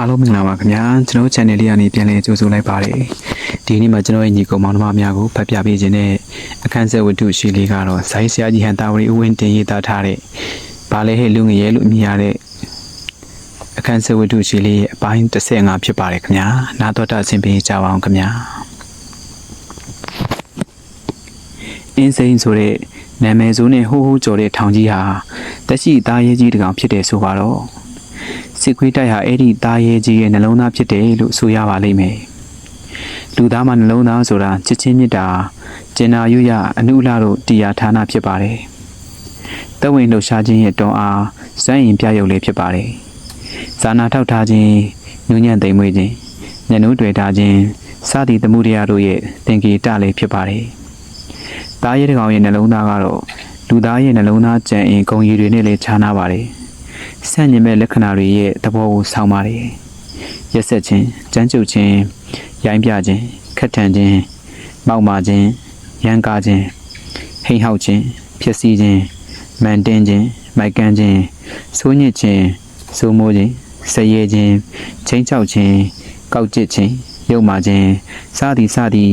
အားလုံးမင်္ဂလာပါခင်ဗျာကျွန်တော် channel လေးကနေပြန်လည်ကြိုဆိုလိုက်ပါတယ်ဒီနေ့မှာကျွန်တော်ရဲ့ညီကောင်မောင်နှမများကိုဖတ်ပြပေးခြင်းနဲ့အခန်းဆက်ဝတ္ထုရှိလေးကတော့ဇိုင်းဆရာကြီးဟန်တာဝရီဦးဝင်းတင်ရေးသားထားတဲ့ဘာလဲဟဲ့လူငရဲလို့အမည်ရတဲ့အခန်းဆက်ဝတ္ထုရှိလေးရဲ့အပိုင်း35ဖြစ်ပါတယ်ခင်ဗျာနာတော်တာဆင်ပေးကြပါအောင်ခင်ဗျာအင်းစိန်ဆိုတဲ့နာမည်ဆိုးနဲ့ဟိုးဟိုးကြော်တဲ့ထောင်ကြီးဟာတက်ရှိသားရေးကြီးတစ်ကောင်ဖြစ်တယ်ဆိုပါတော့ စစ်ခွေးတိုက်ဟာအဲ့ဒီသားရဲကြီးရဲ့နှလုံးသားဖြစ်တယ်လို့ဆိုရပါလိမ့်မယ်။လူသားမှာနှလုံးသားဆိုတာချစ်ချင်းမြတ်တာကျင်နာရွရအနုလတို့တရားဌာနဖြစ်ပါတယ်။တဝိန်လှူရှားခြင်းရဲ့တွန်းအားစွမ်းရင်ပြရုပ်လေးဖြစ်ပါတယ်။ဇာနာထောက်ထားခြင်းညဉ့်ညံ့သိမ်မွေ့ခြင်းညနှုတွေ့ထားခြင်းစသည်သမှုတရားတို့ရဲ့သင်္ကေတလေးဖြစ်ပါတယ်။သားရဲတကောင်ရဲ့နှလုံးသားကတော့လူသားရဲ့နှလုံးသားကြံအင်ဂုံရည်တွေနဲ့လည်းခြားနာပါတယ်။ ဆန့်ကျင်မဲ့လက္ခဏာတွေရဲ့သဘောကိုဆောင်ပါတယ်။ရက်ဆက်ခြင်း၊ကြမ်းကြုတ်ခြင်း၊ရိုင်းပြခြင်း၊ခက်ထန်ခြင်း၊မောက်မာခြင်း၊ရန်ကားခြင်း၊ဟိန်ဟောက်ခြင်း၊ဖြစ်စည်းခြင်း၊မန်တင်းခြင်း၊မိုက်ကန်းခြင်း၊ဆိုးညစ်ခြင်း၊ဆိုးမိုးခြင်း၊ဆရဲခြင်း၊ချင်းချောက်ခြင်း၊ကောက်ကျစ်ခြင်း၊ရုပ်မာခြင်းစသည်စသည်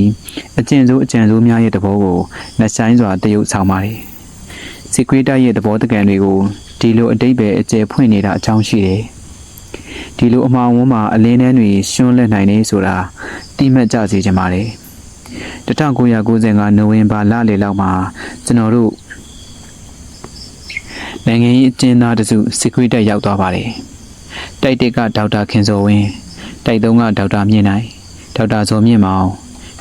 အကျဉ်းစိုးအကျဉ်းစိုးများရဲ့သဘောကိုနှဆိုင်စွာတရုပ်ဆောင်ပါတယ်။စစ်ခွေးတိုက်ရဲ့သဘောတကံတွေကို ဒီလိုအတိတ်ပဲအကျယ်ဖွင့်နေတာအကြောင်းရှိတယ်။ဒီလိုအမှောင်ဝန်းမှာအလင်းနှန်းတွေရှွန်းလက်နိုင်နေဆိုတာတိမှတ်ကြစေချင်ပါတယ်။1995နိုဝင်ဘာလလယ်လောက်မှာကျွန်တော်တို့နိုင်ငံရေးအကျဉ်းသားတစုစစ်ခွေးတက်ရောက်သွားပါတယ်။တိုက်တစ်ကဒေါက်တာခင်စောဝင်းတိုက်သုံးကဒေါက်တာမြင့်နိုင်ဒေါက်တာဇော်မြင့်မောင်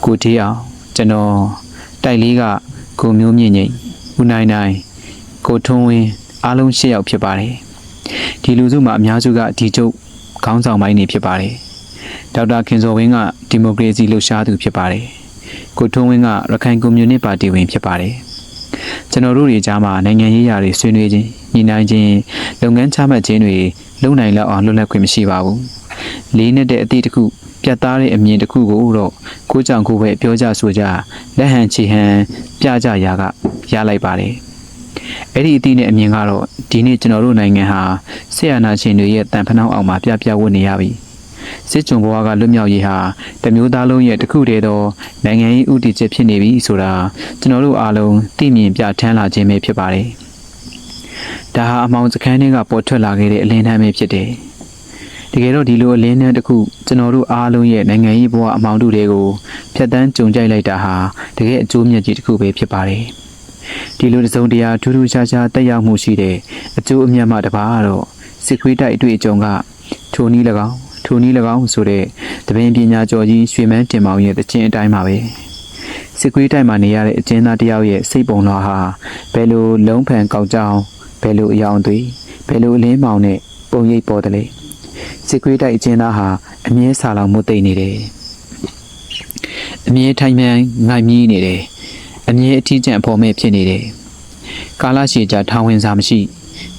ကိုထေးအောင်ကျွန်တော်တိုက်လေးကကိုမျိုးမြင့်ငိမ့်ဦးနိုင်နိုင်ကိုထွန်းဝင်း အားလုံး၈ယောက်ဖြစ်ပါတယ်။ဒီလူစုမှာအများစုကဒီကျုပ်ခေါင်းဆောင်ပိုင်းနေဖြစ်ပါတယ်။ဒေါက်တာခင်စောဝင်းကဒီမိုကရေစီလှုပ်ရှားသူဖြစ်ပါတယ်။ကိုထွန်းဝင်းကရခိုင်ကွန်မြူနတီပါတီဝင်ဖြစ်ပါတယ်။ကျွန်တော်တို့တွေကြားမှာနိုင်ငံရေးရာတွေဆွေးနွေးခြင်းညီနိုင်ခြင်းလုပ်ငန်းချမှတ်ခြင်းတွေလုပ်နိုင်လောက်အောင်လွတ်လပ်ခွင့်မရှိပါဘူး။လေးနဲ့တဲ့အသည့်တစ်ခုပြတ်သားတဲ့အမြင်တစ်ခုကိုတော့ကိုကြောင့်ကိုပဲပြောကြဆိုကြလက်ဟန်ချီဟန်ပြကြရာကရလိုက်ပါတယ်။ အဲ့ဒီအသည့်နဲ့အမြင်ကတော့ဒီနေ့ကျွန်တော်တို့နိုင်ငံဟာဆရာနာရှင်တွေရဲ့တန်ဖနှောင်းအောင်မှာပြပြဝတ်နေရပြီစစ်ကြုံဘဝကလွတ်မြောက်ရေးဟာတမျိုးသားလုံးရဲ့တစ်ခုတည်းသောနိုင်ငံရေးဥတီချက်ဖြစ်နေပြီဆိုတာကျွန်တော်တို့အားလုံးသိမြင်ပြထမ်းလာခြင်းပဲဖြစ်ပါတယ်ဒါဟာအမောင်စခန်းတွေကပေါ်ထွက်လာခဲ့တဲ့အလင်းတန်းပဲဖြစ်တယ်တကယ်တော့ဒီလိုအလင်းတန်းတစ်ခုကျွန်တော်တို့အားလုံးရဲ့နိုင်ငံရေးဘဝအမောင်တို့တွေကိုဖျက်ဆီးကြုံကြိုက်လိုက်တာဟာတကယ်အကျိုးမြတ်ကြီးတစ်ခုပဲဖြစ်ပါတယ် ဒီလိုတစုံတရာထူးထူးခြားခြားတက်ရောက်မှုရှိတဲ့အကျိုးအမြတ်မှတစ်ပါးတော့စစ်ခွေးတိုက်အတွေ့အကြုံကထိုနည်း၎င်းထိုနည်း၎င်းဆိုတဲ့တပင်ပညာကျော်ကြီးရွှေမန်းတင်မောင်ရဲ့တခြင်းအတိုင်းပါပဲစစ်ခွေးတိုက်မှာနေရတဲ့အကျဉ်းသားတစ်ယောက်ရဲ့စိတ်ပုံလွှာဟာဘယ်လိုလုံးဖန်ကောက်ကြောင်ဘယ်လိုအယောင်သွေးဘယ်လိုအလင်းမောင်နဲ့ပုံရိပ်ပေါ်တယ်လေစစ်ခွေးတိုက်အကျဉ်းသားဟာအမြဲဆာလောင်မှုသိမ့်နေတယ်အမြဲထိုင်မှန်ငိုက်မြည်နေတယ် အမြဲအထီးကျန်အဖို့မဲ့ဖြစ်နေတယ်။ကာလရှည်ကြာထောင်ဝင်စာမရှိ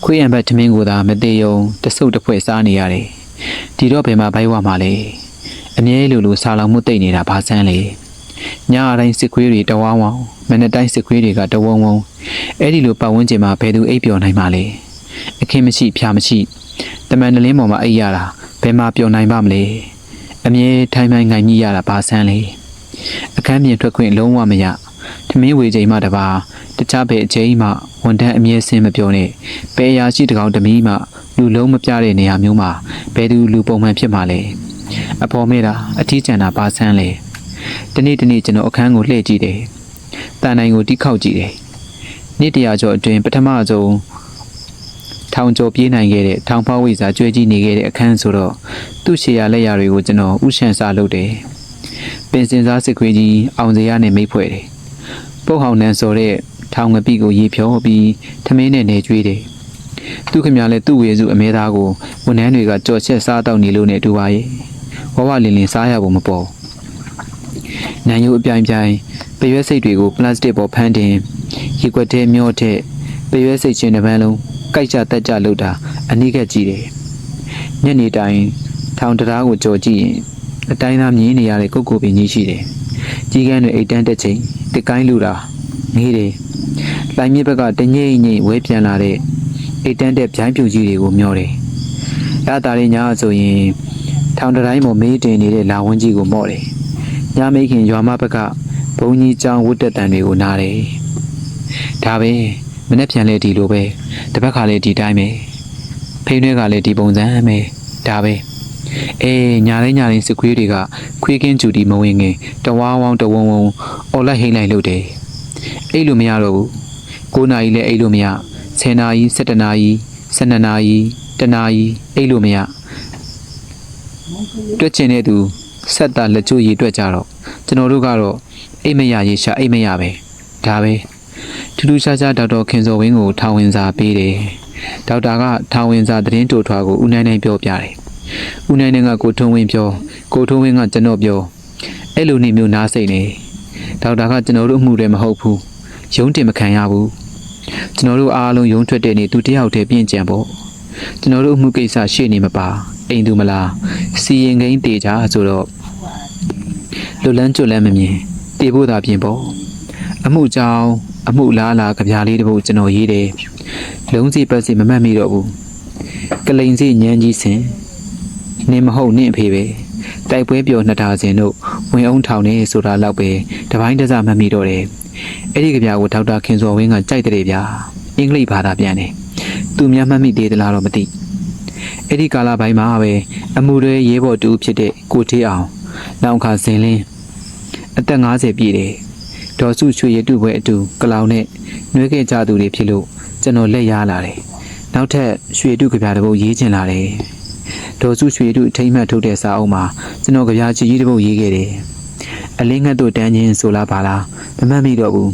ခွေးရံဘက်ထမင်းကိုသာမသေးယုံတဆုပ်တစ်ဖွဲ့စားနေရတယ်။ဒီတော့ဘယ်မှာဘိုက်ဝမှာလဲ။အမြဲလိုလိုဆာလောင်မှုတိတ်နေတာဘာဆန်းလဲ။ညအတိုင်းစစ်ခွေးတွေတဝောင်းဝောင်းမနေ့တိုင်းစစ်ခွေးတွေကတဝုံဝုံအဲ့ဒီလိုပတ်ဝန်းကျင်မှာဘယ်သူအိပ်ပျော်နိုင်မှာလဲ။အခင်းမရှိဖျားမရှိတမန်နလင်းပေါ်မှာအိပ်ရတာဘယ်မှာပျော်နိုင်ပါမလဲ။အမြဲထိုင်မှန်ငိုင်ကြီးရတာဘာဆန်းလဲ။အခန်းပြင်ထွက်ခွင့်လုံးဝမရ ထမင်းဝေချိန်မှတပါတခြားဘယ်အချိန်မှဝန်ထမ်းအမြဲစင်းမပြောနဲ့ဘယ်အရာရှိတကောင်တမီးမှလူလုံးမပြတဲ့နေရာမျိုးမှာဘယ်သူလူပုံမှန်ဖြစ်မှာလဲအဖော်မေတာအထီးကျန်တာပါဆန်းလေတနေ့တနေ့ကျွန်တော်အခန်းကိုလှည့်ကြည့်တယ်တန်နိုင်ကိုတိခောက်ကြည့်တယ်နေ့တရာကျော်အတွင်းပထမဆုံးထောင်ကျော်ပြေးနိုင်ခဲ့တဲ့ထောင်ဖောက်ဝိစာကြွဲကြည့်နေခဲ့တဲ့အခန်းဆိုတော့သူ့ရှေ့ရလက်ရာတွေကိုကျွန်တော်ဥရှန်စာလုပ်တယ်ပင်စင်စားစစ်ခွေးကြီးအောင်စရာနဲ့မိတ်ဖွဲ့တယ် ပုတ်ဟောင်နန်းဆိုတဲ့ထောင်ငပိကိုရေဖြောပြီးထမင်းနဲ့နေကျွေးတယ်။သူခမလည်းသူ့ဝေစုအမဲသားကိုဝန်ထမ်းတွေကကြော်ချက်စားတော့နေလို့နဲ့တူပါရဲ့။ဝဝလင်းလင်းစားရဖို့မပေါ်။နန်းယိုးအပြိုင်ပြိုင်ပရွက်စိတ်တွေကိုပလတ်စတစ်ပေါ်ဖမ်းတင်ရေခွက်ထဲမျောတဲ့ပရွက်စိတ်ချင်းတစ်ပန်းလုံးကြိုက်ကြတက်ကြလို့တာအနိကကြည့်တယ်။ညနေတိုင်းထောင်တရားကိုကြော်ကြည့်ရင်အတိုင်းသားမြင်နေရတဲ့ကုတ်ကိုပင်ကြီးရှိတယ်။ ကြီးကန်းတွေအိတ်တန်းတက်ချိန်တစ်ကိုင်းလူတာငေးတယ်။လိုင်မြစ်ဘက်ကတငိမ့်ငိမ့်ဝဲပြန်လာတဲ့အိတ်တန်းတက်ဗျိုင်းပြူကြီးတွေကိုမျောတယ်။ရတာလေးညာဆိုရင်ထောင်တတိုင်းပေါ်မေးတင်နေတဲ့လာဝန်းကြီးကိုမော့တယ်ညမိခင်ရွာမဘက်ကဘုံကြီးကျောင်းဝတ်တက်တန်တွေကိုနားတယ်ဒါပဲမနေ့ပြန်လဲဒီလိုပဲတစ်ဘက်ကလည်းဒီတိုင်းပဲဖိနှဲကလည်းဒီပုံစံပဲဒါပဲ အေးညာတိုင်းညာတိုင်းစခွေးတွေကခွေးကင်းကျူတီမဝင်ခင်တဝါဝောင်းတဝုံဝုံအော်လိုက်ဟိမ့်လိုက်လို့တယ်အဲ့လိုမရတော့ဘူး9နာရီလည်းအဲ့လိုမရ10နာရီ17နာရီ12နာရီတနာရီအဲ့လိုမရတွက်ချင်တဲ့သူဆက်တာလက်ချိုးရည်တွက်ကြတော့ကျွန်တော်တို့ကတော့အိတ်မရရေးရှာအိတ်မရပဲဒါပဲထူးထူးခြားခြားဒေါက်တာခင်စော်ဝင်းကိုထောင်ဝင်စာပေးတယ်ဒေါက်တာကထောင်ဝင်စာသတင်းတိုထွားကိုဦးနိုင်နိုင်ပြောပြတယ် ဦးနိုင်နိုင်ကကိုထုံးဝင်းပြောကိုထုံးဝင်းကကျွန်တော်ပြောအဲ့လိုနေမျိုးနားစိတ်နေဒေါက်တာကကျွန်တော်တို့အမှုတွေမဟုတ်ဘူးရုံးတင်မခံရဘူးကျွန်တော်တို့အားလုံးရုံးထွက်တဲ့နေ့သူတယောက်တည်းပြင်ကြံပေါ့ကျွန်တော်တို့အမှုကိစ္စရှေ့နေမပါအိမ်သူမလားစီရင်ကိန်းတေချာဆိုတော့လွတ်လန်းကျွတ်လန်းမမြင်တေဖို့သာပြင်ပေါ့အမှုကြောင့်အမှုလားလားကြပြားလေးတစ်ပုဒ်ကျွန်တော်ရေးတယ်လုံးစီပတ်စီမမှတ်မိတော့ဘူးကလိန်စီညန်းကြီးစင် နင်မဟုတ်နင့်အဖေပဲတိုက်ပွဲပြောနှစ်တာစင်တို့ဝင်အောင်ထောင်နေဆိုတာတော့ပဲတပိုင်းတစမှတ်မိတော့တယ်အဲ့ဒီကြပြားကိုဒေါက်တာခင်စော်ဝင်းကကြိုက်တယ်ဗျာအင်္ဂလိပ်ဘာသာပြန်တယ်သူများမှတ်မိသေးသလားတော့မသိအဲ့ဒီကာလပိုင်းမှာပဲအမှုတွေရေးပေါ်တူဖြစ်တဲ့ကိုထေးအောင်နောင်ခါစင်လင်းအသက်50ပြည့်တယ်ဒေါ်စုချွေရတုပွဲအတူကလောင်နဲ့နှွေးခဲ့ကြသူတွေဖြစ်လို့ကျွန်တော်လက်ရလာတယ်နောက်ထပ်ရွှေတုကြပြတစ်ပုဒ်ရေးချင်လာတယ် ဒေါ်စုရွှေတုထိမ့်မှတ်ထုတ်တဲ့စာအုပ်မှာကျွန်တော်ကြပြချီကြီးတစ်ပုဒ်ရေးခဲ့တယ်အလင်းငတ်တို့တန်းချင်းဆိုလားပါလားမမှတ်မိတော့ဘူး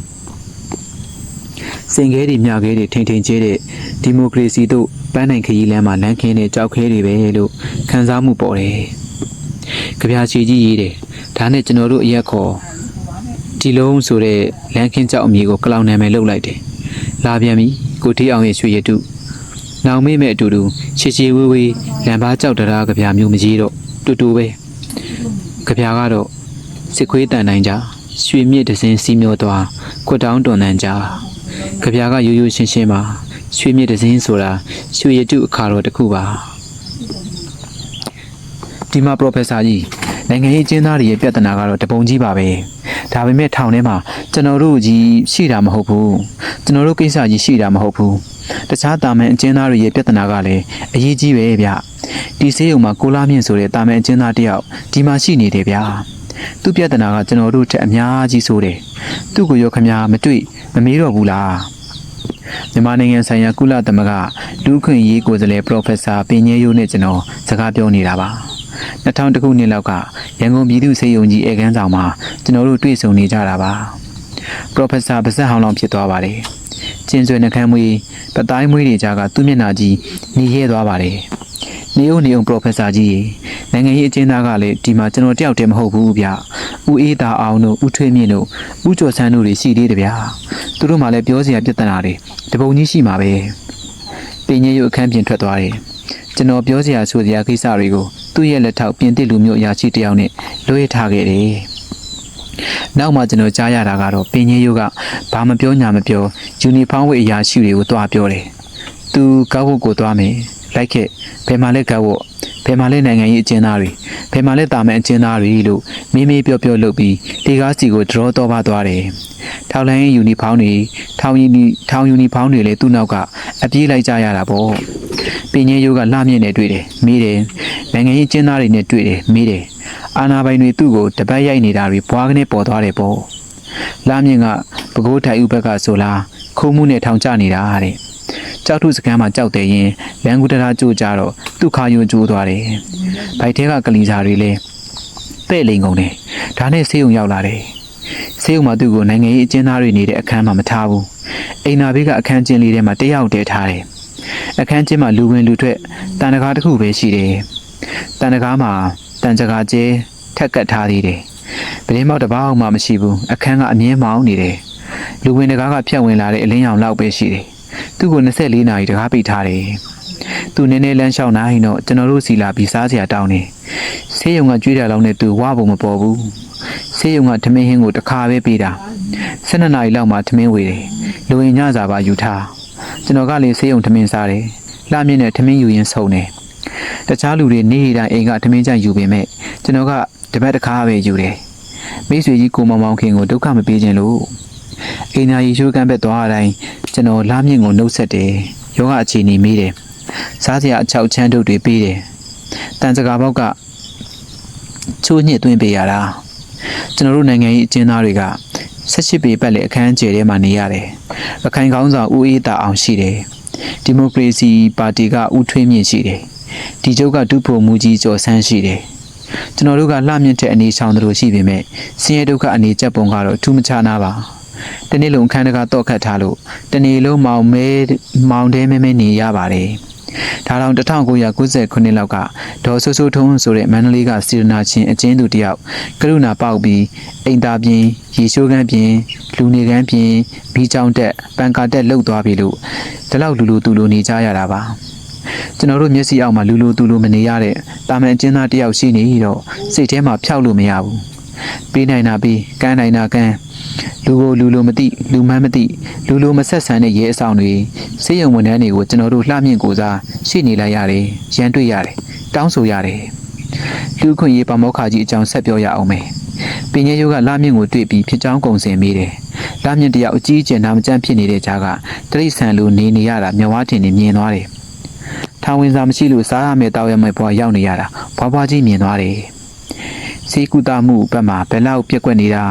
စင်ခဲတွေမြခဲတွေထိန်ထိန်ကျဲတဲ့ဒီမိုကရေစီတို့ပန်းနိုင်ခရီးလမ်းမှာလမ်းခင်းတဲ့ကြောက်ခဲတွေပဲလို့ခံစားမှုပေါ်တယ်။ကြပြာချီကြီးရေးတယ်။ဒါနဲ့ကျွန်တော်တို့အရက်ခေါ်ဒီလုံးဆိုတဲ့လမ်းခင်းကြောက်အမည်ကိုကလောင်နာမည်လုပ်လိုက်တယ်။လာပြန်ပြီကိုထေးအောင်ရဲ့ရွှေရတု။ နောင်မေ့မဲ့အတူတူချီချီဝေးဝေးလမ်းပါကြောက်တရားကြပြာမျိုးမကြီးတော့တူတူပဲ။ကြပြာကတော့စစ်ခွေးတန်တိုင်းကြရွှေမြစ်တစင်းစီးမျောသွားခွတ်တောင်းတွန်တန်ကြကြပြာကရိုးရိုးရှင်းရှင်းပါရွှေမြစ်တစင်းဆိုတာရွှေရတုအခါတော်တစ်ခုပါဒီမှာပရိုဖက်ဆာကြီးနိုင်ငံရေးကျင်းသားတွေရဲ့ပြဿနာကတော့တပုံကြီးပါပဲဒါပေမဲ့ထောင်ထဲမှာကျွန်တော်တို့ကြီးရှိတာမဟုတ်ဘူးကျွန်တော်တို့ကိစ္စကြီးရှိတာမဟုတ်ဘူး တခြားတာမန်အကျဉ်းသားတွေရဲ့ပြဿနာကလည်းအရေးကြီးပဲဗျဒီဆေးရုံမှာကိုလာမြင့်ဆိုတဲ့တာမန်အကျဉ်းသားတစ်ယောက်ဒီမှာရှိနေတယ်ဗျာသူ့ပြဿနာကကျွန်တော်တို့ထက်အများကြီးဆိုတယ်သူ့ကိုရောခမများမတွေ့မမေးတော့ဘူးလားမြန်မာနိုင်ငံဆိုင်ရာကုလသမဂ္ဂလူ့အခွင့်အရေးကိုယ်စားလှယ်ပရိုဖက်ဆာပင်ညဲယိုးနဲ့ကျွန်တော်စကားပြောနေတာပါ2000ခုနှစ်လောက်ကရန်ကုန်ပြည်သူ့စေယုံကြီးအေကန်းဆောင်မှာကျွန်တော်တို့တွေ့ဆုံနေကြတာပါပရိုဖက်ဆာပါဇက်ဟောင်းလောင်ဖြစ်သွားပါတယ် ကျင်းဆွေနှကမ်းမွေးပတိုင်းမွေးတွေကြားကသူ့မျက်နှာကြီးနေရဲသွားပါတယ်နေဦးနေဦးပရိုဖက်ဆာကြီးရေနိုင်ငံရေးအကျဉ်းသားကလည်းဒီမှာကျွန်တော်တယောက်တည်းမဟုတ်ဘူးဗျဦးအေးသာအောင်တို့ဦးထွေးမြင့်တို့ဦးကျော်ဆန်းတို့တွေရှိသေးတယ်ဗျာသူတို့မှလည်းပြောစရာပြဿနာတွေတပုံကြီးရှိမှာပဲပင်ညရုပ်အခန်းပြင်ထွက်သွားတယ်ကျွန်တော်ပြောစရာဆိုစရာကိစ္စတွေကိုသူ့ရဲ့လက်ထောက်ပြင်သစ်လူမျိုးအရာရှိတစ်ယောက်နဲ့လွှဲထားခဲ့တယ် နောက်မှကျွန်တော်ကြားရတာကတော့ပင်ညရုပ်ကဘာမပြောညာမပြောယူနီဖောင်းဝတ်အရာရှိတွေကိုတွားပြောတယ်သူကောက်ဖို့ကိုတွားမယ်လိုက်ခဲ့ဘယ်မှာလဲကောက်ဖို့ဘယ်မှာလဲနိုင်ငံရေးအကျဉ်းသားတွေဘယ်မှာလဲတာမန်အကျဉ်းသားတွေလို့မေးမေးပြောပြောလုပ်ပြီးလေကားစီကိုဒရောတော့ပါသွားတယ်ထောက်လိုင်းယူနီဖောင်းတွေထောင်ယူနီထောင်ယူနီဖောင်းတွေလည်းသူ့နောက်ကအပြေးလိုက်ကြရတာပေါ့ပင်ညဲရိုးကလှမြင့်နေတွေ့တယ်မေးတယ်နိုင်ငံရေးအကျဉ်းသားတွေနဲ့တွေ့တယ်မေးတယ် အာနာပိုင်တွေသူ့ကိုတပတ်ရိုက်နေတာတွေဘွားကနေပေါ်သွားတယ်ပေါ့လှမြင့်ကပကိုးထိုင်ဥဘက်ကဆိုလားခုံမှုနဲ့ထောင်ကျနေတာတဲ့ကြောက်ထုစကမ်းမှာကြောက်တယ်ရင်လန်ကူတရာကြိုးကြတော့သူ့ခါယွန်ကျိုးသွားတယ်။ဘိုက်ထဲကကလီစာတွေလည်းပဲ့လိန်ကုန်တယ်။ဒါနဲ့ဆေးရုံရောက်လာတယ်။ဆေးရုံမှာသူ့ကိုနိုင်ငံရေးအကျဉ်းသားတွေနေတဲ့အခန်းမှာမထားဘူး။အိမ်နာဘေးကအခန်းကျင်းလေးထဲမှာတယောက်တည်းထားတယ်။အခန်းကျင်းမှာလူဝင်လူထွက်တန်တကားတစ်ခုပဲရှိတယ်။တန်တကားမှာ တန်ကြကာကျဲထက်ကတ်ထားသေးတယ်။ပရင်းမောက်တစ်ပေါက်မှမရှိဘူး။အခန်းကအမြဲမောင်းနေတယ်။လူဝင်တကားကဖြတ်ဝင်လာတဲ့အလင်းရောင်လောက်ပဲရှိတယ်။သူ့ကို24နာရီတကားပိတ်ထားတယ်။သူနည်းနည်းလမ်းလျှောက်နိုင်တော့ကျွန်တော်တို့စီလာပြီးစားစရာတောင်းတယ်။ဆေးရုံကကြွေးတယ်လောက်နဲ့သူဝဖို့မပေါ်ဘူး။ဆေးရုံကထမင်းဟင်းကိုတစ်ခါပဲပေးတာ။12နာရီလောက်မှထမင်းဝေတယ်။လူဝင်ညစာပါယူထား။ကျွန်တော်ကလည်းဆေးရုံထမင်းစားတယ်။လှမြင့်နဲ့ထမင်းယူရင်းဆုံတယ် တခြားလူတွေနေ့တိုင်းအိမ်ကထမင်းကြိုက်ယူပေမဲ့ကျွန်တော်ကတပတ်တစ်ခါပဲယူတယ်မိတ်ဆွေကြီးကိုမောင်မောင်ခင်ကိုဒုက္ခမပေးခြင်းလို့အိမ်သာရီရှိုးကမ်းဘက်သွားတိုင်းကျွန်တော်လာမြင့်ကိုနှုတ်ဆက်တယ်ယောဂအခြေအနေမေးတယ်စားစရာအချောက်ချမ်းတို့တွေပေးတယ်တန်စကားဘောက်ကချိုးညစ်သွင်းပေးရတာကျွန်တော်တို့နိုင်ငံရေးအကျဉ်းသားတွေက18ပေပတ်လေအခန်းကျယ်ထဲမှာနေရတယ်ရခိုင်ကောင်းဆောင်ဦးအေးတာအောင်ရှိတယ်ဒီမိုကရေစီပါတီကဦးထွေးမြင့်ရှိတယ် ဒီကျုပ်ကဒုဖို့မူကြီးကျော်ဆန်းရှိတယ်ကျွန်တော်တို့ကလှမြင့်တဲ့အနေဆောင်တို့ရှိပေမဲ့ဆင်းရဲဒုက္ခအနေချက်ပုံကတော့ထူးမခြားနာပါတနေ့လုံးခန်းတကာတော့ခတ်ထားလို့တနေ့လုံးမောင်မဲမောင်တဲမဲမဲနေရပါတယ်ဒါတောင်1998လောက်ကဒေါ်ဆူဆူထုံးဆိုတဲ့မန္တလေးကစီရနာချင်းအချင်းသူတယောက်ကရုဏာပေါက်ပြီးအိမ်သားပြင်းရေရှိုးကန်းပြင်းလူနေကန်းပြင်းဘီချောင်းတက်ပန်ကာတက်လှုပ်သွားပြီလို့ဒီလောက်လူလူသူလူနေကြရတာပါ ကျွန်တော်တို့မျက်စိအောက်မှာလူလူသူလူမနေရတဲ့တာမန်အကျဉ်းသားတယောက်ရှိနေတော့စိတ်ထဲမှာဖြောက်လို့မရဘူးပေးနိုင်တာပေးကမ်းနိုင်တာကမ်းလူကိုလူလိုမသိလူမန်းမသိလူလိုမဆက်ဆံတဲ့ရဲအဆောင်တွေစေယုံဝန်ထမ်းတွေကိုကျွန်တော်တို့လှမြင့်ကိုစားရှိနေလိုက်ရတယ်ရန်တွေ့ရတယ်တောင်းဆိုရတယ်လူခွင့်ရေးပမောက္ခကြီးအကြောင်းဆက်ပြောရအောင်မယ်ပင်ရဲယုကလှမြင့်ကိုတွေ့ပြီးဖြစ်ကြောင်းကုံစင်မိတယ်လှမြင့်တယောက်အကြီးအကျယ်နာမကျန်းဖြစ်နေတဲ့ကြားကတရိษံလူနေနေရတာမျက်ဝါးတင်နေမြင်သွားတယ် ထောင်ဝင်စာမရှိလို့စားရမယ်တောက်ရမယ်ဘွားရောက်နေရတာဘွားဘွားကြီးမြင်သွားတယ်စေကူတာမှုဘက်မှာဘယ်လောက်ပြက်ကွက်နေတာ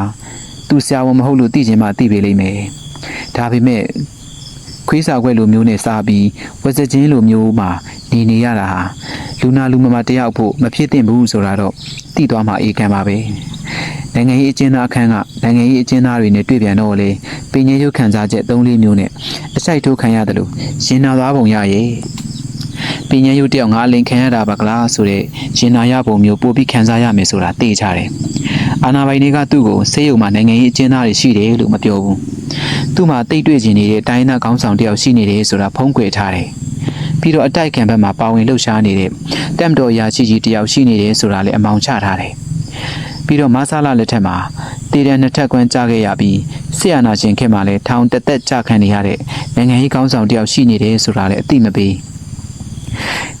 သူဆရာဝန်မဟုတ်လို့သိချင်မှသိပေလိမ့်မယ်ဒါပေမဲ့ခွေးစာခွက်လိုမျိုးနဲ့စားပြီးဝက်စချင်းလိုမျိုးမှာနေနေရတာဟာလူနာလူမမတယောက်ဖို့မဖြစ်သင့်ဘူးဆိုတာတော့သိသွားမှအေးခံပါပဲနိုင်ငံရေးအကျဉ်းသားအခန်းကနိုင်ငံရေးအကျဉ်းသားတွေနဲ့တွေ့ပြန်တော့လေပင်ရရုပ်ခံစားချက်၃လေးမျိုးနဲ့အစိုက်ထိုးခံရတယ်လို့ရင်နာသွားပုံရရဲ့ ပညာရုပ်တယောက်ငါအလင်ခံရတာပါကလားဆိုတဲ့ရင်နာရပုံမျိုးပို့ပြီးခံစားရမယ်ဆိုတာသိကြတယ်။အာနာပိုင်တွေကသူ့ကိုဆေးရုံမှာနိုင်ငံရေးအကျဉ်းသားတွေရှိတယ်လို့မပြောဘူး။သူ့မှာတိတ်တွေ့ကျင်နေတဲ့တိုင်းသားကောင်းဆောင်တယောက်ရှိနေတယ်ဆိုတာဖုံးကွယ်ထားတယ်။ပြီးတော့အတိုက်ခံဘက်မှာပါဝင်လှုပ်ရှားနေတဲ့တမ်တော်ရာချီကြီးတယောက်ရှိနေတယ်ဆိုတာလည်းအမောင်ချထားတယ်။ပြီးတော့မဆာလာလက်ထက်မှာတည်တဲ့နှစ်ထပ်ကွမ်းကြားခဲ့ရပြီးဆီယနာရှင်ခင်မှာလည်းထောင်တက်တက်ကြခံနေရတဲ့နိုင်ငံရေးကောင်းဆောင်တယောက်ရှိနေတယ်ဆိုတာလည်းအသိမပေး။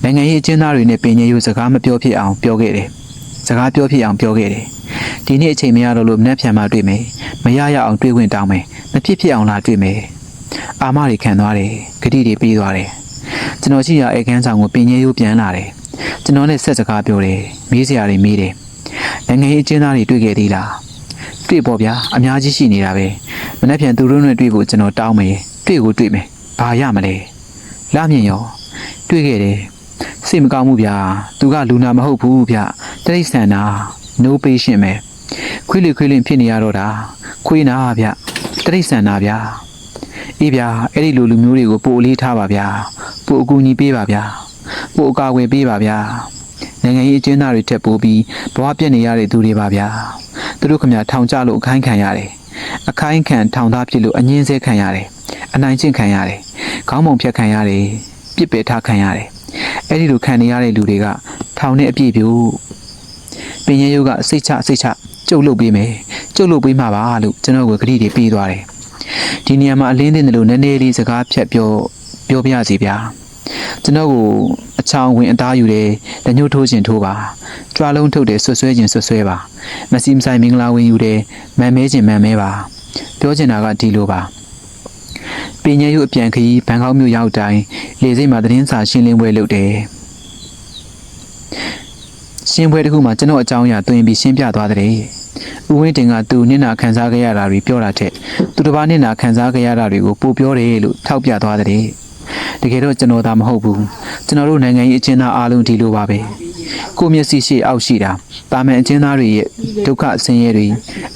နိုင်ငံရေးအကျဉ်းသားတွေနဲ့ပင်ရယူစကားမပြောဖြစ်အောင်ပြောခဲ့တယ်။စကားပြောဖြစ်အောင်ပြောခဲ့တယ်။ဒီနေ့အချိန်မရတော့လို့မနှက်ဖြန်မှတွေ့မယ်။မရရအောင်တွေ့ခွင့်တောင်းမယ်။မဖြစ်ဖြစ်အောင်လာတွေ့မယ်။အာမတွေခံသွားတယ်။ဂတိတွေပေးသွားတယ်။ကျွန်တော်ရှိရဧကန်းဆောင်ကိုပင်ရယူပြန်လာတယ်။ကျွန်တော်နဲ့ဆက်စကားပြောတယ်။မေးစရာတွေမေးတယ်။နိုင်ငံရေးအကျဉ်းသားတွေတွေ့ခဲ့သေးလား။တွေ့ပေါ့ဗျာ။အများကြီးရှိနေတာပဲ။မနှက်ဖြန်သူတို့နဲ့တွေ့ဖို့ကျွန်တော်တောင်းမယ်။တွေ့ကိုတွေ့မယ်။ဘာရမလဲ။လာမြင်ရော တွေ့ခဲ့တယ်စိတ်မကောင်းဘူးဗျာသူကလူနာမဟုတ်ဘူးဗျတရိษံနာ no patient ပဲခွေးလေခွေးလင်းဖြစ်နေရတော့တာခွေးနာဗျတရိษံနာဗျအေးဗျာအဲ့ဒီလူလူမျိုးတွေကိုပို့အလေးထားပါဗျာပို့အကူအညီပေးပါဗျာပို့အကာအကွယ်ပေးပါဗျာနိုင်ငံရေးအကျဉ်းသားတွေထက်ပိုပြီးဘဝပြည့်နေရတဲ့သူတွေပါဗျာသူတို့ခမထောင်ကြလို့အခိုင်းခံရတယ်အခိုင်းခံထောင်သားဖြစ်လို့အငင်းဆဲခံရတယ်အနိုင်ကျင့်ခံရတယ်ခေါင်းပုံဖြတ်ခံရတယ် ပြစ်ပယ်ထားခံရတယ်အဲ့ဒီလိုခံနေရတဲ့လူတွေကထောင်နဲ့အပြည့်ပြို့ပင်ရယုကစိတ်ချစိတ်ချကျုပ်လုပ်ပေးမယ်ကျုပ်လုပ်ပေးမှာပါလို့ကျွန်တော်ကဂရိတွေပေးသွားတယ်ဒီနေရာမှာအလင်းတင်တယ်လို့နည်းနည်းလေးစကားဖြတ်ပြောပြောပြရစီဗျာကျွန်တော်ကိုအချောင်းဝင်အသားယူတယ်လက်ညှိုးထိုးခြင်းထိုးပါကြွားလုံးထုတ်တယ်ဆွဆွဲခြင်းဆွဆွဲပါမစီမဆိုင်မင်္ဂလာဝင်ယူတယ်မန်မဲခြင်းမန်မဲပါပြောချင်တာကဒီလိုပါ ပင်ညရုပ်အပြန်ခရီးဘန်ကောက်မြို့ရောက်တိုင်းလေစိတ်မှာသတင်းစာရှင်းလင်းပွဲလုပ်တယ်။ရှင်းပွဲတစ်ခုမှာကျွန်တော်အကြောင်းအရာသွင်းပြီးရှင်းပြသွားတဲ့။ဦးဝင်းတင်ကသူနင့်နာခံစားခဲ့ရတာတွေပြောတာထက်သူတစ်ပါးနင့်နာခံစားခဲ့ရတာတွေကိုပိုပြောတယ်လို့ထောက်ပြသွားတဲ့။တကယ်တော့ကျွန်တော်သာမဟုတ်ဘူး။ကျွန်တော်တို့နိုင်ငံရေးအကျဉ်းသားအားလုံးဒီလိုပါပဲ။ ကိုယ့်မျက်စိရှိအောက်ရှိတာတာမန်အကျဉ်းသားတွေရဲ့ဒုက္ခဆင်းရဲတွေ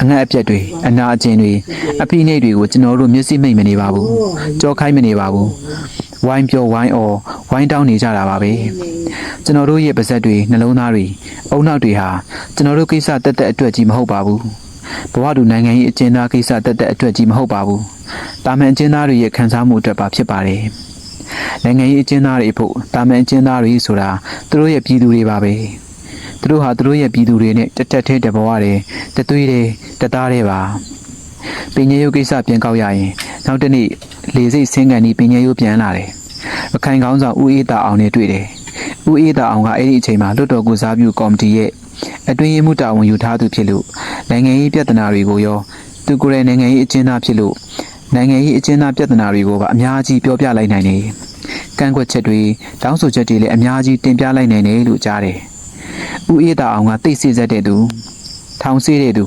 အငတ်အပြတ်တွေအနာအကျဉ်တွေအဖိနှိပ်တွေကိုကျွန်တော်တို့မျက်စိမိတ်မနေပါဘူးကြောခိုင်းမနေပါဘူးဝိုင်းပြောဝိုင်းအော်ဝိုင်းတောင်းနေကြတာပါပဲကျွန်တော်တို့ရဲ့ပါဇက်တွေနှလုံးသားတွေအုံနောက်တွေဟာကျွန်တော်တို့ကိစ္စတက်တက်အတွက်ကြီးမဟုတ်ပါဘူးဘဝတူနိုင်ငံရေးအကျဉ်းသားကိစ္စတက်တက်အတွက်ကြီးမဟုတ်ပါဘူးတာမန်အကျဉ်းသားတွေရဲ့ခံစားမှုအတွက်ပါဖြစ်ပါတယ် နိုင်ငံရေးအကျဉ်းသားတွေဖို့တာမန်အကျဉ်းသားတွေဆိုတာသူတို့ရဲ့ပြည်သူတွေပါပဲသူတို့ဟာသူတို့ရဲ့ပြည်သူတွေနဲ့တက်တက်ထဲတဘဝတယ်တသွေးတယ်တသားတယ်ပါပင်ညရုပ်ကိစ္စပြန်ကောက်ရရင်နောက်တစ်နေ့လေစိတ်ဆင်းကန်ဒီပင်ညရုပ်ပြန်လာတယ်အခိုင်ကောင်းဆောင်ဦးအေးတာအောင်နဲ့တွေ့တယ်ဦးအေးတာအောင်ကအဲ့ဒီအချိန်မှာလွတ်တော်ကုစားပြုကော်မတီရဲ့အတွင်းရေးမှူးတာဝန်ယူထားသူဖြစ်လို့နိုင်ငံရေးပြဿနာတွေကိုရောသူကိုယ်တိုင်နိုင်ငံရေးအကျဉ်းသားဖြစ်လို့ နိုင်ငံရေးအကျဉ်းသားပြဿနာတွေကိုပါအများကြီးပြောပြလိုက်နိုင်တယ်။ကန့်ကွက်ချက်တွေတောင်းဆိုချက်တွေလည်းအများကြီးတင်ပြလိုက်နိုင်တယ်လို့ကြားတယ်။ဦးအေးတာအောင်ကတိတ်ဆိတ်ဆက်တဲ့သူထောင်ဆေးတဲ့သူ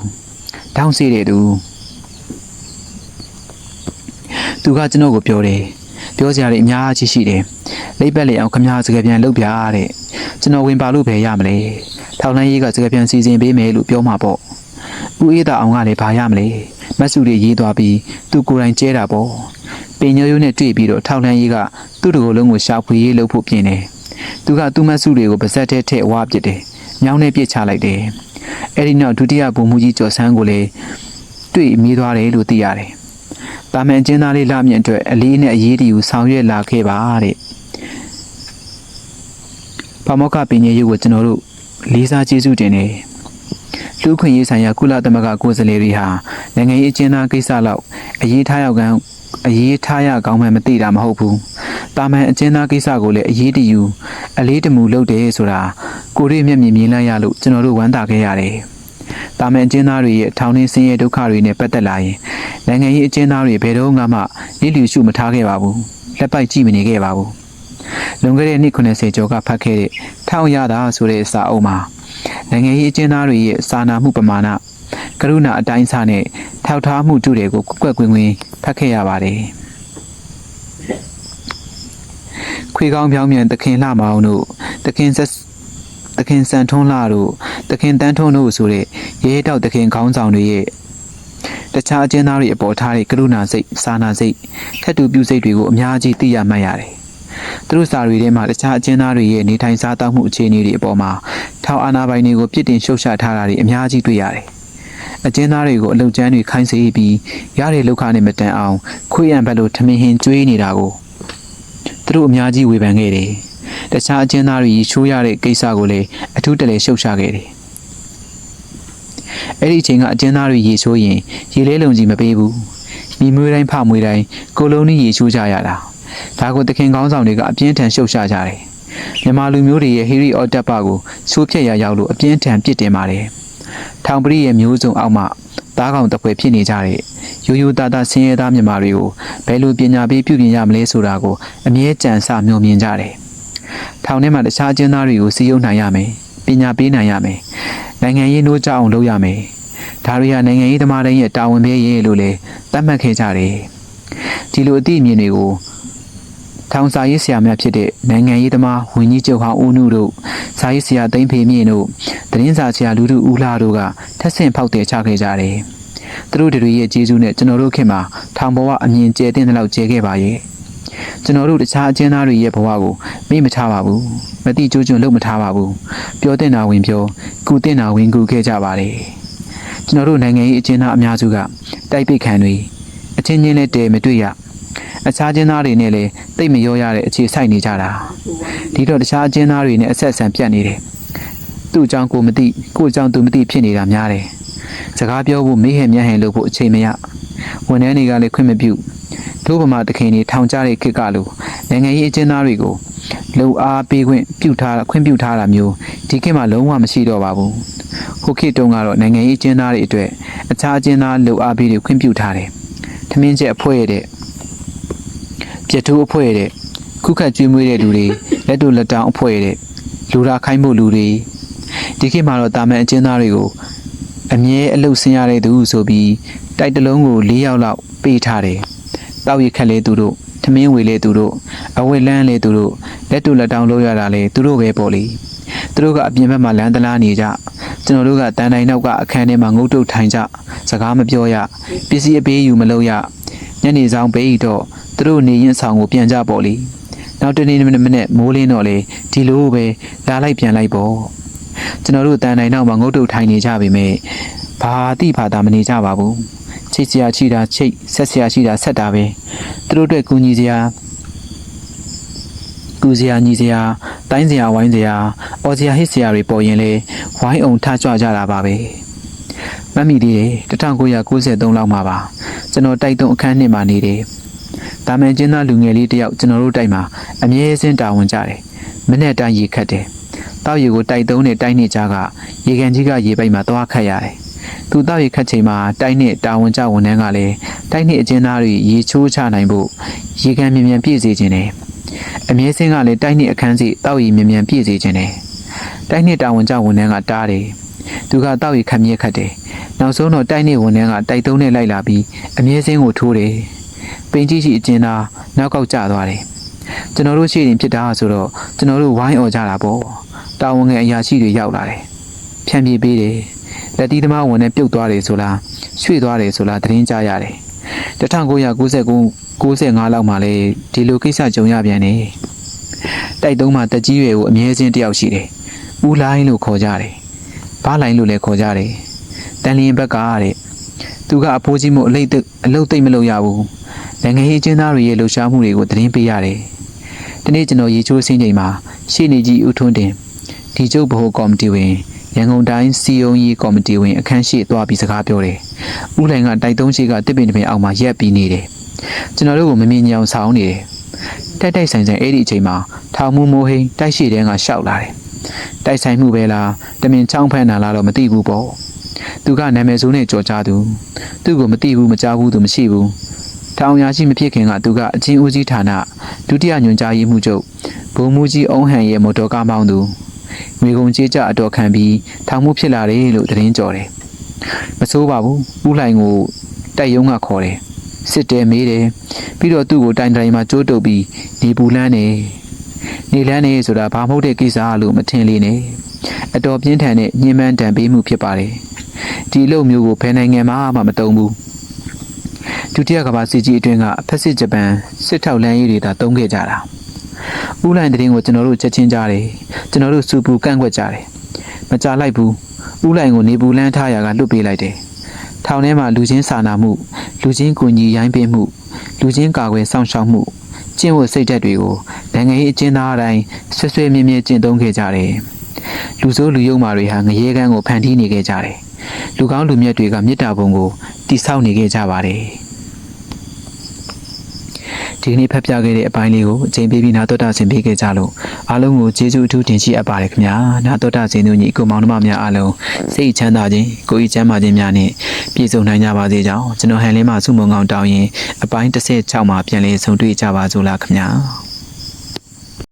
ထောင်ဆေးတဲ့သူသူကကျွန်တော်ကိုပြောတယ်ပြောစရာတွေအများကြီးရှိတယ်လိပ်ပက်လေအောင်ခမားစကားပြန်လုပ်ပြတဲ့ကျွန်တော်ဝင်ပါလို့ပဲရမလဲထောင်လိုင်းရေးကစကားပြန်စီစဉ်ပေးမယ်လို့ပြောမှာပေါ့ ဦးအေးတာအောင်ကလည်းဘာရမလဲမတ်စုတွေရေးသွားပြီးသူကိုယ်တိုင်ကျဲတာပေါ့ပင်ညိုရိုးနဲ့တွေ့ပြီးတော့ထောင်လိုင်းရေးကသူ့တကိုယ်လုံးကိုရှာဖွေရေးလုပ်ဖို့ပြင်တယ်သူကသူ့မတ်စုတွေကိုပါဇက်ထဲထည့်ဝါပစ်တယ်မြောင်းနဲ့ပြစ်ချလိုက်တယ်အဲ့ဒီနောက်ဒုတိယဗိုလ်မှူးကြီးကျော်ဆန်းကိုလည်းတွေ့မိသွားတယ်လို့သိရတယ်တာမန်ကျင်းသားလေးလာမြင့်အတွက်အလေးနဲ့အရေးတယူဆောင်ရွက်လာခဲ့ပါတဲ့ပမောက္ခပင်ညေရုပ်ကိုကျွန်တော်တို့လေးစားကျေးဇူးတင်တယ် လူခွင့်ရေးဆိုင်ရာကုလသမဂ္ဂကိုယ်စားလှယ်တွေဟာနိုင်ငံရေးအကျဉ်းသားကိစ္စလောက်အရေးထားရောက်ကန်အရေးထားရကောင်းမှမသိတာမဟုတ်ဘူးတာမန်အကျဉ်းသားကိစ္စကိုလည်းအရေးတယူအလေးတမူလုပ်တယ်ဆိုတာကိုရီးမျက်မြင်မြင်လိုက်ရလို့ကျွန်တော်တို့ဝမ်းသာခဲ့ရတယ်တာမန်အကျဉ်းသားတွေရဲ့ထောင်နှင်းဆင်းရဲဒုက္ခတွေနဲ့ပတ်သက်လာရင်နိုင်ငံရေးအကျဉ်းသားတွေဘယ်တော့မှလစ်လျူရှုမထားခဲ့ပါဘူးလက်ပိုက်ကြည့်မနေခဲ့ပါဘူးလွန်ခဲ့တဲ့နှစ်90ကျော်ကဖတ်ခဲ့တဲ့ထောင်ရတာဆိုတဲ့စာအုပ်မှာ နိုင်ငံရေးအကျဉ်းသားတွေရဲ့စာနာမှုပမာဏကရုဏာအတိုင်းအဆနဲ့ထောက်ထားမှုတို့တွေကိုကွက်ကွက်ကွင်းကွင်းဖတ်ခဲ့ရပါတယ်ခွေကောင်းပြောင်းမြန်တခင်လှမအောင်တို့တခင်ဆက်တခင်စံထုံးလှတို့တခင်တန်းထုံးတို့ဆိုတဲ့ရဲတောက်တခင်ခေါင်းဆောင်တွေရဲ့တခြားအကျဉ်းသားတွေအပေါ်ထားတဲ့ကရုဏာစိတ်စာနာစိတ်ထက်တူပြုစိတ်တွေကိုအများကြီးသိရမှတ်ရတယ် သူတို့စာတွေထဲမှာတခြားအကျဉ်းသားတွေရဲ့နေထိုင်စားသောက်မှုအခြေအနေတွေအပေါ်မှာထောင်အာဏာပိုင်တွေကိုပြစ်တင်ရှုတ်ချထားတာတွေအများကြီးတွေ့ရတယ်။အကျဉ်းသားတွေကိုအလုတ်ကျန်းတွေခိုင်းစေပြီးရတဲ့လောက်ခနဲ့မတန်အောင်ခွေးရံဘက်လိုထမင်းဟင်းကျွေးနေတာကိုသူတို့အများကြီးဝေဖန်ခဲ့တယ်။တခြားအကျဉ်းသားတွေရှိုးရတဲ့ကိစ္စကိုလည်းအထူးတလဲရှုတ်ချခဲ့တယ်။အဲ့ဒီအချိန်ကအကျဉ်းသားတွေရေချိုးရင်ရေလဲလုံကြီးမပေးဘူး။မိမွေးတိုင်းဖမွေးတိုင်းကိုလုံးကြီးရေချိုးကြရတာ။ ဒါကိုတခင်ကောင်းဆောင်တွေကအပြင်းထန်ရှုတ်ချကြတယ်။မြန်မာလူမျိုးတွေရဲ့ဟီရီအော်တက်ပါကိုဆိုးဖြတ်ရရောက်လို့အပြင်းထန်ပြစ်တင်ပါတယ်။ထောင်ပရိရဲ့မျိုးစုံအောက်မှသားကောင်တပွဲဖြစ်နေကြတဲ့ရိုးရိုးသားသားဆင်းရဲသားမြန်မာတွေကိုဘယ်လိုပညာပေးပြုပြင်ရမလဲဆိုတာကိုအမြဲကြံစမျှော်မြင်ကြတယ်။ထောင်ထဲမှာတခြားအကျဉ်းသားတွေကိုစီယုံနိုင်ရမယ်။ပညာပေးနိုင်ရမယ်။နိုင်ငံရေးနှိုးကြအောင်လုပ်ရမယ်။ဒါတွေဟာနိုင်ငံရေးသမားတိုင်းရဲ့တာဝန်ပဲရဲ့လို့လည်းသတ်မှတ်ခဲ့ကြတယ်။ဒီလိုအသည့်အမြင်တွေကို ထောင်စာရေးဆရာများဖြစ်တဲ့နိုင်ငံရေးသမားဝင်းကြီးချုပ်ဟောင်းဦးနုတို့စာရေးဆရာသိန်းဖေမြင့်တို့သတင်းစာဆရာလူထုဦးလာတို့ကထက်ဆင့်ဖောက်တယ်ချခဲ့ကြတယ်။သူတို့တွေရဲ့ကျေးဇူးနဲ့ကျွန်တော်တို့ခင်မှာထောင်ဘဝအမြင်ကျဲတဲ့လောက်ကျဲခဲ့ပါရဲ့။ကျွန်တော်တို့တခြားအကျဉ်းသားတွေရဲ့ဘဝကိုမေ့မထားပါဘူး။မတိကျိုးကျွန်းလုပ်မထားပါဘူး။ပြောတဲ့နာဝင်ပြောကုတဲ့နာဝင်ကုခဲ့ကြပါတယ်။ကျွန်တော်တို့နိုင်ငံရေးအကျဉ်းသားအများစုကတိုက်ပိတ်ခံတွေအချင်းချင်းနဲ့တဲမတွေ့ရ။ အခြားကျင်းသားတွေနဲ့လည်းတိတ်မရောရတဲ့အခြေဆိုင်နေကြတာဒီတော့တခြားကျင်းသားတွေနဲ့အဆက်အဆံပြတ်နေတယ်သူ့အကြောင်းကိုမသိကို့အကြောင်းသူမသိဖြစ်နေတာများတယ်စကားပြောဖို့မေးဟန်မြတ်ဟန်လို့ဖို့အချိန်မရဝန်ထမ်းတွေကလည်းခွင့်မပြုတို့ဗမာတခင်တွေထောင်ကြတဲ့ခေတ်ကလိုနိုင်ငံရေးအကျဉ်းသားတွေကိုလုံအားပေးခွင့်ပြုထားခွင့်ပြုထားတာမျိုးဒီခေတ်မှာလုံးဝမရှိတော့ပါဘူးဟိုခေတ်တုန်းကတော့နိုင်ငံရေးအကျဉ်းသားတွေအတွက်အခြားအကျဉ်းသားလုံအားပေးတွေခွင့်ပြုထားတယ်ထမင်းချက်အဖွဲ့ရတဲ့ ပြတ်ထိုးအဖွဲ့တဲ့ခုခတ်ကျွေးမွေးတဲ့လူတွေလက်တို့လက်တောင်းအဖွဲ့တဲ့လူရာခိုင်းဖို့လူတွေဒီခေတ်မှာတော့တာမန်အကျဉ်းသားတွေကိုအမြဲအလုတ်ဆင်းရတဲ့သူဆိုပြီးတိုက်တလုံးကို၄ယောက်လောက်ပေးထားတယ်။တောက်ရခက်လေသူတို့ထမင်းဝေလေသူတို့အဝတ်လန်းလေသူတို့လက်တို့လက်တောင်းလို့ရတာလေသူတို့ပဲပေါ့လေ။ သူတို့ကအပြင်ဘက်မှာလမ်းတလားနေကြကျွန်တော်တို့ကတန်တိုင်နောက်ကအခန်းထဲမှာငုတ်တုတ်ထိုင်ကြစကားမပြောရပစ္စည်းအပေးယူမလုပ်ရညနေဆောင်ပေးတော့သူတို့နေရင်ဆောင်ကိုပြန်ကြပေါ့လေနောက်တနေ့မနေ့မိုးလင်းတော့လေဒီလိုပဲလာလိုက်ပြန်လိုက်ပေါ့ကျွန်တော်တို့တန်တိုင်နောက်မှာငုတ်တုတ်ထိုင်နေကြပြီမဲ့ဘာတိဘာသာမနေကြပါဘူးချိတ်စရာချိတာချိတ်ဆက်စရာရှိတာဆက်တာပဲသူတို့အတွက်ကူညီစရာ ကူစရာညီစရာတိုင်းစရာဝိုင်းစရာအော်စရာဟစ်စရာတွေပေါ်ရင်လေဝိုင်းအောင်ထားကြွကြတာပါပဲမတ်မီလေးတယ်1993လောက်မှာပါကျွန်တော်တိုက်သွန်းအခန်းနှစ်မှာနေတယ်ဒါမှန်ကျင်းသားလူငယ်လေးတယောက်ကျွန်တော်တို့တိုက်မှာအမြဲစင်းတာဝန်ကြတယ်မနဲ့တိုင်းရေခတ်တယ်တောက်ရီကိုတိုက်သုံးနဲ့တိုက်နေကြကရေကန်ကြီးကရေပိုက်မှာသွားခတ်ရတယ်သူတောက်ရီခတ်ချိန်မှာတိုက်နဲ့တာဝန်ကျဝန်ထမ်းကလည်းတိုက်နဲ့အကျဉ်းသားတွေရေချိုးချနိုင်ဖို့ရေကန်မြန်မြန်ပြည့်စေခြင်းတယ် အမြဲစင်းကလည်းတိုက်နဲ့အခန်းစီတောက်ရီမြန်မြန်ပြည့်စေခြင်းတယ်တိုက်နဲ့တာဝန်ကျဝန်ထမ်းကတားတယ်သူကတောက်ရီခတ်မြဲခတ်တယ်နောက်ဆုံးတော့တိုက်နဲ့ဝန်ထမ်းကတိုက်သုံးနဲ့လိုက်လာပြီးအမြဲစင်းကိုထိုးတယ်ပိန်ကြီးရှိအကျဉ်းသားနောက်ကောက်ကျသွားတယ်ကျွန်တော်တို့ရှိရင်ဖြစ်တာဆိုတော့ကျွန်တော်တို့ဝိုင်းអော်ကြတာပေါ့တာဝန်ငယ်အရာရှိတွေရောက်လာတယ်ဖြန့်ပြေးပေးတယ်လက်တီးသမားဝန်နဲ့ပြုတ်သွားတယ်ဆိုလားရွှေ့သွားတယ်ဆိုလားသတင်းကြားရတယ်1999 95လောက်မှလေဒီလိုကိစ္စကြုံရပြန်တယ်တိုက်သုံးမှာတက်ကြီးရွယ်ကိုအမြဲချင်းတယောက်ရှိတယ်ဦးလိုင်းလို့ခေါ်ကြတယ်ဘားလိုင်းလို့လည်းခေါ်ကြတယ်တန်လျင်ဘက်ကတဲ့သူကအဖိုးကြီးမို့အလိတ်အလုတ်သိမ့်မလို့ရဘူးနိုင်ငံရေးကျင်းသားတွေရဲ့လှူရှားမှုတွေကိုသတင်းပေးရတယ်ဒီနေ့ကျွန်တော်ရေချိုးစင်းချိန်မှာရှေ့နေကြီးဦးထွန်းတင်ဒီကျုပ်ဗဟိုကော်မတီဝင်ရန်ကုန်တိုင်းစီယုံကြီးကော်မတီဝင်အခန်းရှိသွားပြီးစကားပြောတယ်။ဦးလိုင်ကတိုက်သုံးရှိကတစ်ပင်တစ်ပင်အောက်မှာရက်ပြီးနေတယ်။ ကျွန်တော်တို့ကိုမမြင်ကြအောင်ဆောင်းနေတယ်။တိုက်တိုက်ဆိုင်ဆိုင်အဲ့ဒီအချိန်မှာထောင်မှုမိုးဟိန်းတိုက်ရှိတဲ့ကရှောက်လာတယ်။တိုက်ဆိုင်မှုပဲလားတမင်ချောင်းဖန်းလာလားတော့မသိဘူးပေါ့။သူကနာမည်ဆိုးနဲ့ကြော်ကြားသူ။သူ့ကိုမသိဘူးမကြားဘူးသူမရှိဘူး။ထောင်ရရှိမဖြစ်ခင်ကသူကအချင်းဦးစီးဌာနဒုတိယညွှန်ကြားရေးမှူးချုပ်ဗိုလ်မှူးကြီးအုံးဟန်ရဲ့မော်တော်ကားမောင်းသူငွေကုန်ကြေးကြအတော်ခံပြီးထောင်မှုဖြစ်လာတယ်လို့သတင်းကြော်တယ်မဆိုးပါဘူးဦးလှိုင်ကိုတိုက်ရုံးကခေါ်တယ် စစ်တယ်မေးတယ်ပြီးတော့သူ့ကိုတိုင်တိုင်မှာကြိုးတုပ်ပြီးနေပူလန်းနေနေလန်းနေဆိုတာဘာမဟုတ်တဲ့ကိစ္စလို့မထင်လေနဲ့အတော်ပြင်းထန်တဲ့ညှဉ်းပန်းတံပေးမှုဖြစ်ပါတယ်ဒီအလုပ်မျိုးကိုဘယ်နိုင်ငံမှမမတုံဘူးဒုတိယကမ္ဘာစစ်ကြီးအတွင်းကဖက်စစ်ဂျပန်စစ်ထောက်လမ်းရေးတွေသာတုံးခဲ့ကြတာ။ဦးလိုင်တရင်ကိုကျွန်တော်တို့ချက်ချင်းကြားတယ်။ကျွန်တော်တို့စူပူကန့်ကွက်ကြတယ်။မကြလိုက်ဘူး။ဦးလိုင်ကိုနေပူလန်းထားရာကလွတ်ပေးလိုက်တယ်။ ထောင်ထဲမှာလူချင်းစာနာမှုလူချင်းကူညီရိုင်းပင်းမှုလူချင်းကာကွယ်စောင့်ရှောက်မှုကျင့်ဝတ်စိတ်ဓာတ်တွေကိုနိုင်ငံရေးအကျဉ်းသားအတိုင်းဆွဆွဲမြဲမြဲကျင့်သုံးခဲ့ကြတယ်။လူဆိုးလူယုံမာတွေဟာငရေကန်းကိုဖန်တီးနေခဲ့ကြတယ်။လူကောင်းလူမြတ်တွေကမေတ္တာဘုံကိုတိဆောက်နေခဲ့ကြပါတယ်။ ဒီကနေ့ဖတ်ပြခဲ့တဲ့အပိုင်းလေးကိုအချိန်ပေးပြီးနာတော်တာဆင်ပေးခဲ့ကြလို့အားလုံးကိုကျေးဇူးအထူးတင်ရှိအပ်ပါတယ်ခင်ဗျာနာတော်တာဆင်သူညီကိုမောင်နှမများအားလုံးစိတ်ချမ်းသာခြင်းကိုယ်ဤချမ်းသာခြင်းများနဲ့ပြည့်စုံနိုင်ကြပါစေကြောင်းကျွန်တော်ဟန်လင်းမှဆုမွန်ကောင်းတောင်းရင်အပိုင်း16မှာပြန်လည်ဆုံတွေ့ကြပါစို့လားခင်ဗျာ